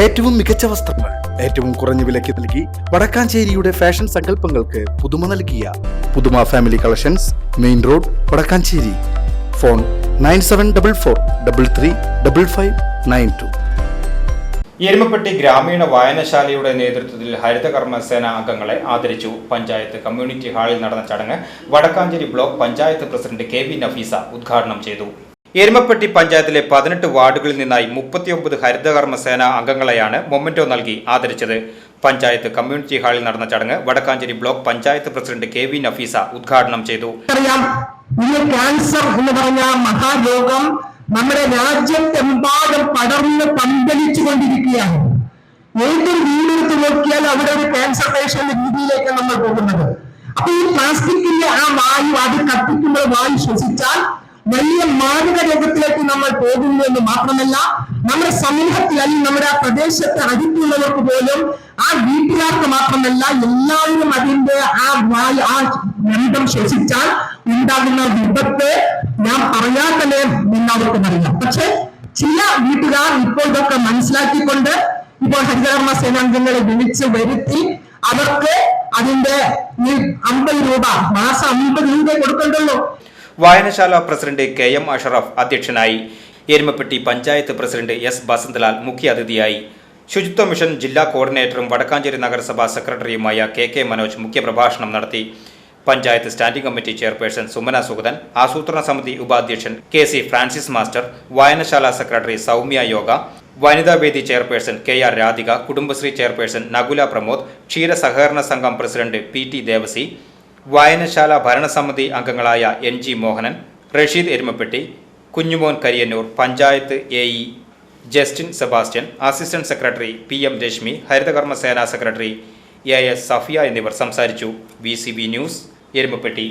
ഏറ്റവും മികച്ച വസ്ത്രങ്ങൾ ഏറ്റവും കുറഞ്ഞ വിലയ്ക്ക് നൽകി വടക്കാഞ്ചേരിയുടെ ഫാഷൻ സങ്കല്പങ്ങൾക്ക് പുതുമ നൽകിയ പുതുമ family collections main road Vadakkanchery. Phone nine seven double four double three double five nine two. Erumapetty ഗ്രാമീണ വായനശാലയുടെ നേതൃത്വത്തിൽ ഹരിതകർമ്മ സേന അംഗങ്ങളെ ആദരിച്ചു പഞ്ചായത്ത് കമ്മ്യൂണിറ്റി ഹാളിൽ നടന്ന ചടങ്ങ് Vadakkanchery block panchayat president K V Nafeesa ഉദ്ഘാടനം ചെയ്തു. എരുമപ്പെട്ടി പഞ്ചായത്തിലെ പതിനെട്ട് വാർഡുകളിൽ നിന്നായി മുപ്പത്തിയൊമ്പത് ഹരിതകർമ്മ സേന അംഗങ്ങളെയാണ് മൊമെന്റോ നൽകി ആദരിച്ചത്. പഞ്ചായത്ത് കമ്മ്യൂണിറ്റി ഹാളിൽ നടന്ന ചടങ്ങ് Vadakkanchery block panchayat president K V Nafeesa ഉദ്ഘാടനം ചെയ്തു. ക്യാൻസർ എന്ന് പറഞ്ഞ മഹാരോഗം നമ്മുടെ രാജ്യത്തെമ്പാടും പടർന്ന് പന്തലിച്ചു കൊണ്ടിരിക്കുകയാണ് ഏതൊരു വീടെടുത്ത് നോക്കിയാൽ അവിടെ ഒരു ക്യാൻസർ പേഷ്യന്റ് രീതിയിലേക്ക് നമ്മൾ പോകുന്നത്. അപ്പൊ ഈ പ്ലാസ്റ്റിക്കിന്റെ ആ വായു അത് കത്തിക്കുമ്പോൾ വായു ശ്വസിച്ചാൽ വലിയ മാരക രോഗത്തിലേക്ക് നമ്മൾ പോകുന്നു എന്ന് മാത്രമല്ല നമ്മുടെ സമൂഹത്തിൽ അല്ലെങ്കിൽ നമ്മുടെ ആ പ്രദേശത്ത് അടുത്തുള്ളവർക്ക് പോലും ആ വീട്ടുകാർക്ക് മാത്രമല്ല എല്ലാവരും അതിന്റെ ആ വായു ആ ഗ്രന്ഥം ശ്വസിച്ചാൽ ഉണ്ടാകുന്ന വിപത്ത് ഞാൻ പറയാൻ തന്നെ എല്ലാവർക്കും അറിയാം. പക്ഷെ ചില വീട്ടുകാർ ഇപ്പോൾ ഇതൊക്കെ മനസ്സിലാക്കിക്കൊണ്ട് ഇപ്പോൾ ഹരിതകർമ്മ സേനാംഗങ്ങളെ വിളിച്ച് വരുത്തി അവർക്ക് അതിന്റെ ഈ അമ്പത് രൂപ മാസം അമ്പത് രൂപ വായനശാല പ്രസിഡന്റ് കെ എം അഷറഫ് അധ്യക്ഷനായി. എരുമപ്പെട്ടി പഞ്ചായത്ത് പ്രസിഡന്റ് എസ് ബസന്തലാൽ മുഖ്യാതിഥിയായി. ശുചിത്വ മിഷൻ ജില്ലാ കോർഡിനേറ്ററും വടക്കാഞ്ചേരി നഗരസഭാ സെക്രട്ടറിയുമായ കെ കെ മനോജ് മുഖ്യപ്രഭാഷണം നടത്തി. Panchayat standing committee chairperson Sumana Sugathan ആസൂത്രണ സമിതി ഉപാധ്യക്ഷൻ കെ സി ഫ്രാൻസിസ് മാസ്റ്റർ വായനശാല സെക്രട്ടറി സൗമ്യ യോഗ വനിതാവേദി chairperson K R Radhika Kudumbashree chairperson Nakula Pramod ക്ഷീര സഹകരണ സംഘം പ്രസിഡന്റ് പി ടി ദേവസി വായനശാല ഭരണസമിതി അംഗങ്ങളായ N G Mohanan Rasheed Erumapetty Kunjumon Kariyannur panchayat A E Justin Sebastian assistant secretary P M Reshmi ഹരിതകർമ്മ സേനാ secretary A S Safiya എന്നിവർ സംസാരിച്ചു. V news Erumapetty.